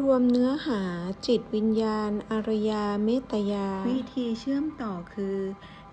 รวมเนื้อหาจิตวิญญาณ อารยาเมตยา วิธีเชื่อมต่อคือ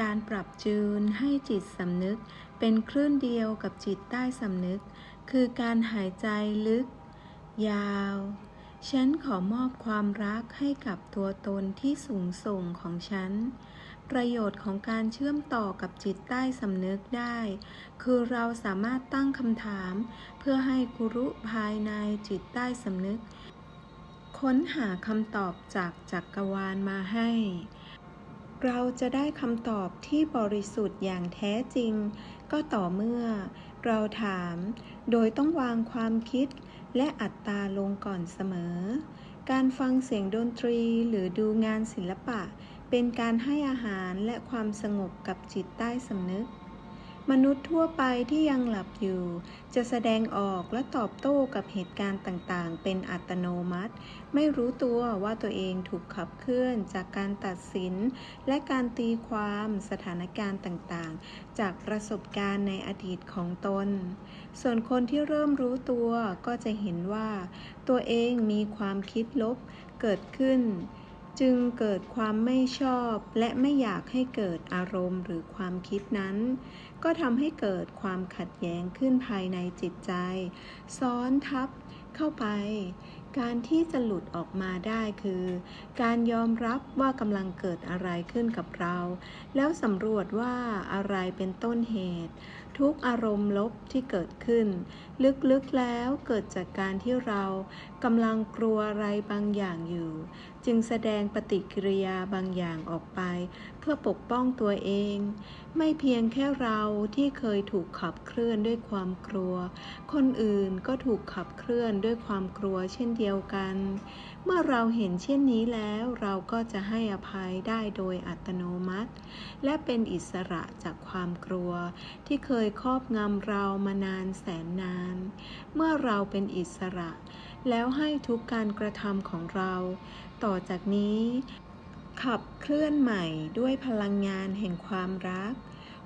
การปรับจูนให้จิตสำนึก เป็นคลื่นเดียวกับจิตใต้สำนึก คือการหายใจลึก ยาว ฉันขอมอบความรักให้กับตัวตนที่สูงส่งของฉัน ประโยชน์ของการเชื่อมต่อกับจิตใต้สำนึกได้ คือเราสามารถตั้งคำถาม เพื่อให้กุรุภายในจิตใต้สำนึก ค้นหาคำตอบจากจักรวาลมาให้ เราจะได้คำตอบที่บริสุทธิ์อย่างแท้จริง ก็ต่อเมื่อ เราถาม โดยต้องวางความคิดและอัตตาลงก่อนเสมอ การฟังเสียงดนตรีหรือดูงานศิลปะ เป็นการให้อาหารและความสงบกับจิตใต้สำนึก มนุษย์ทั่วไปที่ยังหลับอยู่ จะแสดงออกและตอบโต้กับเหตุการณ์ต่างๆ เป็นอัตโนมัติ ไม่รู้ตัวว่าตัวเองถูกขับเคลื่อนจากการตัดสิน และการตีความสถานการณ์ต่างๆ จากประสบการณ์ในอดีตของตน ส่วนคนที่เริ่มรู้ตัวก็จะเห็นว่า ตัวเองมีความคิดลบเกิดขึ้น จึงเกิดความไม่ชอบและไม่อยากให้เกิดอารมณ์หรือความคิดนั้น ก็ทำให้เกิดความขัดแย้งขึ้นภายในจิตใจ ซ้อนทับเข้าไป การที่จะหลุดออกมาได้คือ การยอมรับว่ากำลังเกิดอะไรขึ้นกับเรา แล้วสำรวจว่าอะไรเป็นต้นเหตุ ทุกอารมณ์ลบที่เกิดขึ้น ลึกๆแล้วเกิดจากการที่เรากำลังกลัวอะไรบางอย่างอยู่ จึงแสดงปฏิกิริยาบางอย่างออกไป เพื่อปกป้องตัวเอง ไม่เพียงแค่เราที่เคยถูกขับเคลื่อนด้วยความกลัว คนอื่นก็ถูกขับเคลื่อนด้วยความกลัวเช่นเดียวกัน เมื่อเราเห็นเช่นนี้แล้วเราก็จะให้อภัยได้โดยอัตโนมัติ และเป็นอิสระจากความกลัว ที่เคยครอบงำเรามานานแสนนาน เมื่อเราเป็นอิสระ แล้วให้ทุกการกระทำของเรา ต่อจากนี้ ขับเคลื่อนใหม่ด้วยพลังงานแห่งความรัก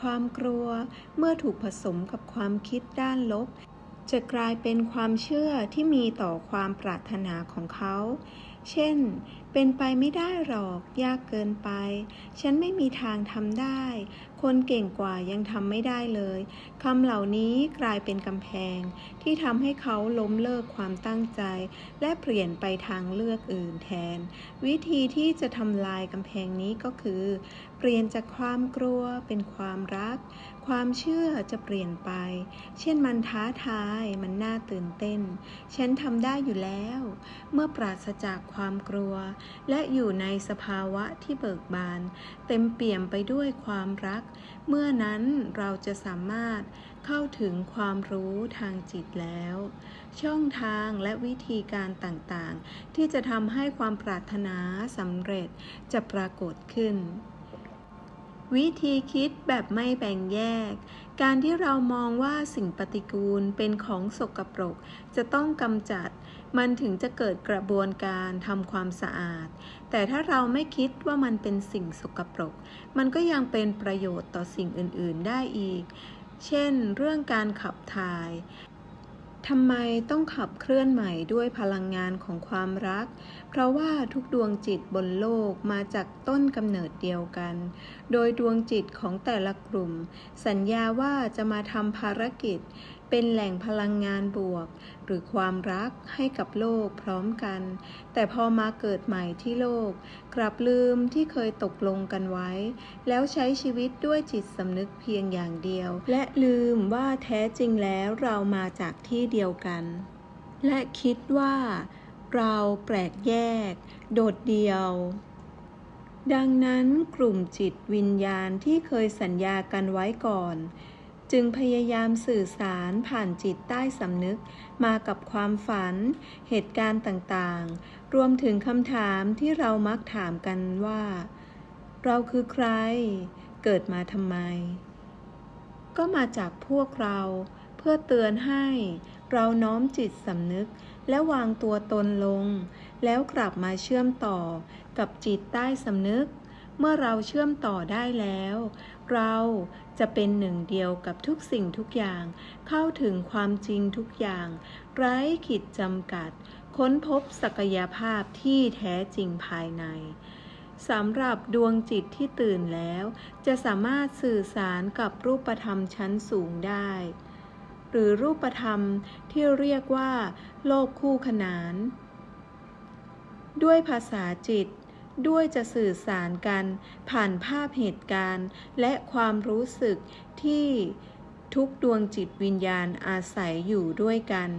ความกลัวเมื่อถูกผสมกับความคิดด้านลบ จะกลายเป็นความเชื่อที่มีต่อความปรารถนาของเขา เช่นเป็นไปไม่ได้หรอก ยากเกินไป ฉันไม่มีทางทำได้ คนเก่งกว่ายังทำไม่ได้เลยคำเหล่านี้กลายเป็นกำแพง ที่ทำให้เขาล้มเลิกความตั้งใจ และเปลี่ยนไปทางเลือกอื่นแทน วิธีที่จะทำลายกำแพงนี้ก็คือ เปลี่ยนจากความกลัวเป็นความรัก ความเชื่อจะเปลี่ยนไป เช่นมันท้าทายมันน่าตื่นเต้น ฉันทำได้อยู่แล้ว เมื่อปราศจากความกลัวและอยู่ในสภาวะที่เบิกบาน เต็มเปี่ยมไปด้วยความรัก เมื่อนั้นเราจะสามารถเข้าถึงความรู้ทางจิตแล้ว ช่องทางและวิธีการต่างๆ ที่จะทำให้ความปรารถนาสำเร็จจะปรากฏขึ้นวิธีคิดแบบไม่แบ่งแยก การที่เรามองว่าสิ่งปฏิกูลเป็นของสกปรก จะต้องกำจัด มันถึงจะเกิดกระบวนการทำความสะอาด แต่ถ้าเราไม่คิดว่ามันเป็นสิ่งสกปรก มันก็ยังเป็นประโยชน์ต่อสิ่งอื่น ๆ ได้อีก เช่น เรื่องการขับถ่าย ทำไมต้องขับเคลื่อนใหม่ด้วยพลังงานของความรัก เพราะว่าทุกดวงจิตบนโลกมาจากต้นกำเนิดเดียวกัน โดยดวงจิตของแต่ละกลุ่ม สัญญาว่าจะมาทำภารกิจ เป็นแหล่งพลังงานบวก หรือความรักให้กับโลกพร้อมกัน แต่พอมาเกิดใหม่ที่โลก กลับลืมที่เคยตกลงกันไว้ แล้วใช้ชีวิตด้วยจิตสำนึกเพียงอย่างเดียว และลืมว่าแท้จริงแล้วเรามาจากที่เดียวกัน และคิดว่าเราแปลกแยก โดดเดี่ยว ดังนั้นกลุ่มจิตวิญญาณที่เคยสัญญากันไว้ก่อน จึงพยายามสื่อสารผ่านจิตใต้สำนึกมากับความฝัน เหตุการณ์ต่างๆ รวมถึงคำถามที่เรามักถามกันว่า เราคือใคร เกิดมาทำไม ก็มาจากพวกเราเพื่อเตือนให้ เราน้อมจิตสำนึกและวางตัวตนลง แล้วกลับมาเชื่อมต่อกับจิตใต้สำนึก เมื่อเราเชื่อมต่อได้แล้ว เราจะเป็นหนึ่งเดียวกับทุกสิ่งทุกอย่าง เข้าถึงความจริงทุกอย่าง ไร้ขีดจำกัด ค้นพบศักยภาพที่แท้จริงภายในสำหรับดวงจิตที่ตื่นแล้ว จะสามารถสื่อสารกับรูปธรรมชั้นสูงได้ หรือรูปธรรมที่เรียกว่า โลกคู่ขนาน ด้วยภาษาจิต ด้วยจะสื่อสารกัน ผ่านภาพเหตุการณ์ และความรู้สึกที่ ทุกดวงจิตวิญญาณอาศัยอยู่ด้วยกัน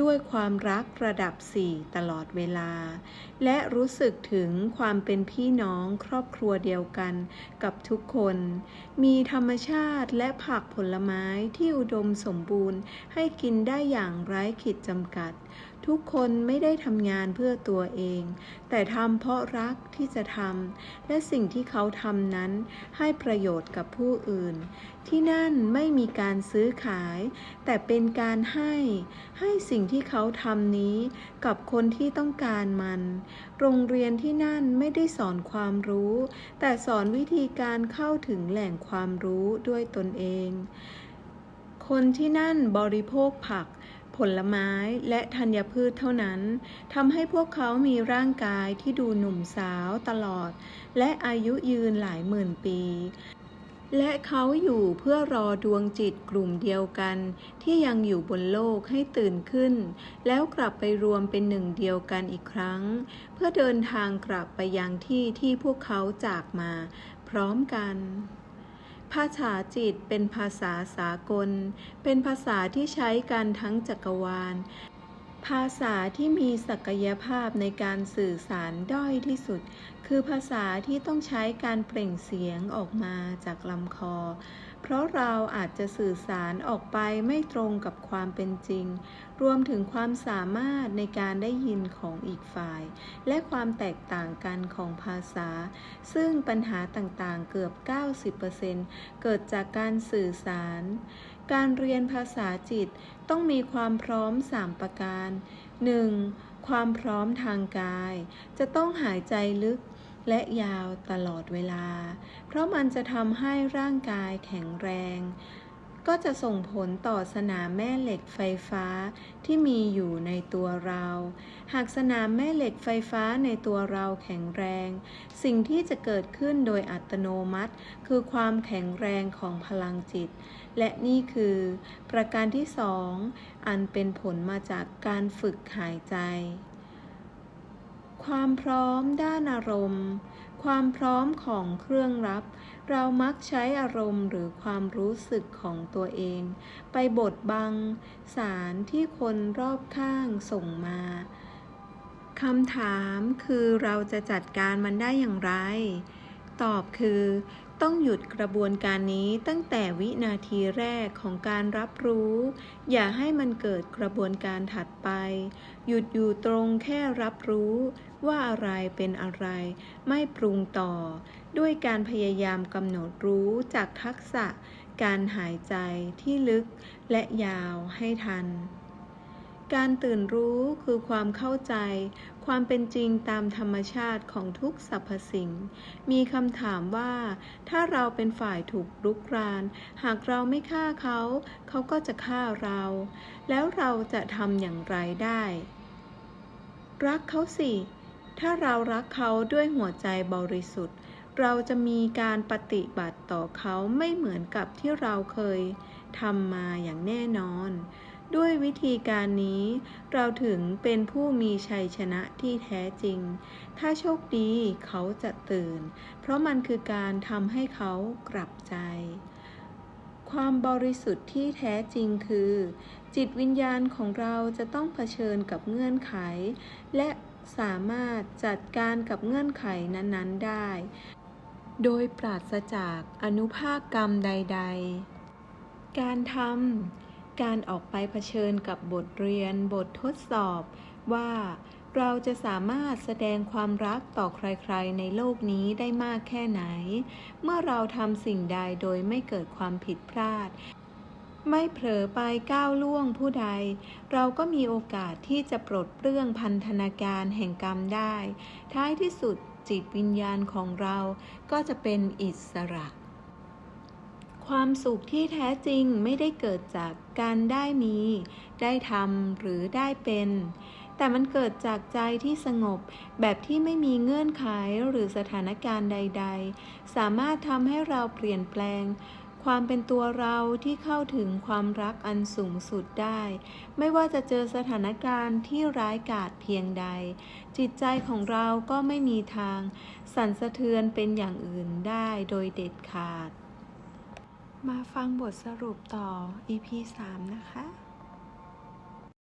ด้วยความรักระดับสี่ตลอดเวลา และรู้สึกถึงความเป็นพี่น้องครอบครัวเดียวกันกับทุกคน มีธรรมชาติและผักผลไม้ที่อุดมสมบูรณ์ให้กินได้อย่างไร้ขีดจำกัด ทุกคนไม่ได้ทำงานเพื่อตัวเอง แต่ทำเพราะรักที่จะทำและสิ่งที่เขาทำนั้นให้ประโยชน์กับผู้อื่น ที่นั่นไม่มีการซื้อขาย แต่เป็นการให้ ให้สิ่งที่เขาทำนี้กับคนที่ต้องการมัน โรงเรียนที่นั่นไม่ได้สอนความรู้ แต่สอนวิธีการเข้าถึงแหล่งความรู้ด้วยตนเอง คนที่นั่นบริโภคผัก ผลไม้และธัญพืชเท่านั้นทำให้พวกเขามีร่างกายที่ดูหนุ่มสาวตลอด และอายุยืนหลายหมื่นปี และเขาอยู่เพื่อรอดวงจิตกลุ่มเดียวกัน ที่ยังอยู่บนโลกให้ตื่นขึ้น แล้วกลับไปรวมเป็นหนึ่งเดียวกันอีกครั้ง เพื่อเดินทางกลับไปยังที่ที่พวกเขาจากมา พร้อมกัน ภาษาจิตเป็นภาษาสากล เป็นภาษาที่ใช้กันทั้งจักรวาล ภาษาที่มีศักยภาพในการสื่อสารด้อยที่สุด คือภาษาที่ต้องใช้การเปล่งเสียงออกมาจากลำคอ เพราะเราอาจจะสื่อสารออกไปไม่ตรงกับความเป็นจริง รวมถึงความสามารถในการได้ยินของอีกฝ่าย และความแตกต่างกันของภาษา ซึ่งปัญหาต่างๆเกือบ 90%เกิดจากการสื่อสาร การเรียนภาษาจิต ต้องมีความพร้อม 3 ประการ 1. ความพร้อมทางกาย จะต้องหายใจลึกและยาวตลอดเวลา เพราะมันจะทำให้ร่างกายแข็งแรง ก็จะส่งผลต่อสนามแม่เหล็กไฟฟ้าที่มีอยู่ในตัวเรา หากสนามแม่เหล็กไฟฟ้าในตัวเราแข็งแรง สิ่งที่จะเกิดขึ้นโดยอัตโนมัติ คือความแข็งแรงของพลังจิต และนี่คือ ประการที่สองอันเป็นผลมาจากการฝึกหายใจ ความพร้อมด้านอารมณ์ ความพร้อมของเครื่องรับ เรามักใช้อารมณ์หรือความรู้สึกของตัวเอง ไปบดบังสารที่คนรอบข้างส่งมาคำถามคือเราจะจัดการมันได้อย่างไร ตอบคือ ต้องหยุดกระบวนการนี้ตั้งแต่วินาทีแรกของการรับรู้ อย่าให้มันเกิดกระบวนการถัดไป หยุดอยู่ตรงแค่รับรู้ว่าอะไรเป็นอะไร ไม่ปรุงต่อ ด้วยการพยายามกำหนดรู้จากทักษะ การหายใจที่ลึกและยาวให้ทัน การตื่นรู้คือความเข้าใจ ความเป็นจริงตามธรรมชาติของทุกสรรพสิ่ง มีคำถามว่า ถ้าเราเป็นฝ่ายถูกรุกราน หากเราไม่ฆ่าเขา เขาก็จะฆ่าเรา แล้วเราจะทำอย่างไรได้ รักเขาสิ ถ้าเรารักเขาด้วยหัวใจบริสุทธิ์ เราจะมีการปฏิบัติต่อเขาไม่เหมือนกับที่เราเคยทำมาอย่างแน่นอน ด้วยวิธีการนี้ เราถึงเป็นผู้มีชัยชนะที่แท้จริง ถ้าโชคดีเขาจะตื่น เพราะมันคือการทำให้เขากลับใจ ความบริสุทธิ์ที่แท้จริงคือ จิตวิญญาณของเราจะต้องเผชิญกับเงื่อนไข และสามารถจัดการกับเงื่อนไขนั้น ๆ ได้ โดยปราศจากอนุภาคกรรมใด ๆ การทำ การออกไปเผชิญกับบทเรียนบททดสอบ ว่าเราจะสามารถแสดงความรักต่อใครๆ ในโลกนี้ได้มากแค่ไหน เมื่อเราทำสิ่งใดโดยไม่เกิดความผิดพลาด ไม่เผลอไปก้าวล่วงผู้ใด เราก็มีโอกาสที่จะปลดเปลื้องพันธนาการแห่งกรรมได้ ท้ายที่สุดจิตวิญญาณของเราก็จะเป็นอิสระ ความสุขที่แท้จริงไม่ได้เกิดจากการได้มี ได้ทำหรือได้เป็น แต่มันเกิดจากใจที่สงบแบบที่ไม่มีเงื่อนไขหรือสถานการณ์ใด ๆ สามารถทำให้เราเปลี่ยนแปลง ความเป็นตัวเราที่เข้าถึงความรักอันสูงสุดได้ ไม่ว่าจะเจอสถานการณ์ที่ร้ายกาจเพียงใด จิตใจของเราก็ไม่มีทาง สั่นสะเทือนเป็นอย่างอื่นได้โดยเด็ดขาด มาฟังบทสรุปต่อ EP 3 นะคะ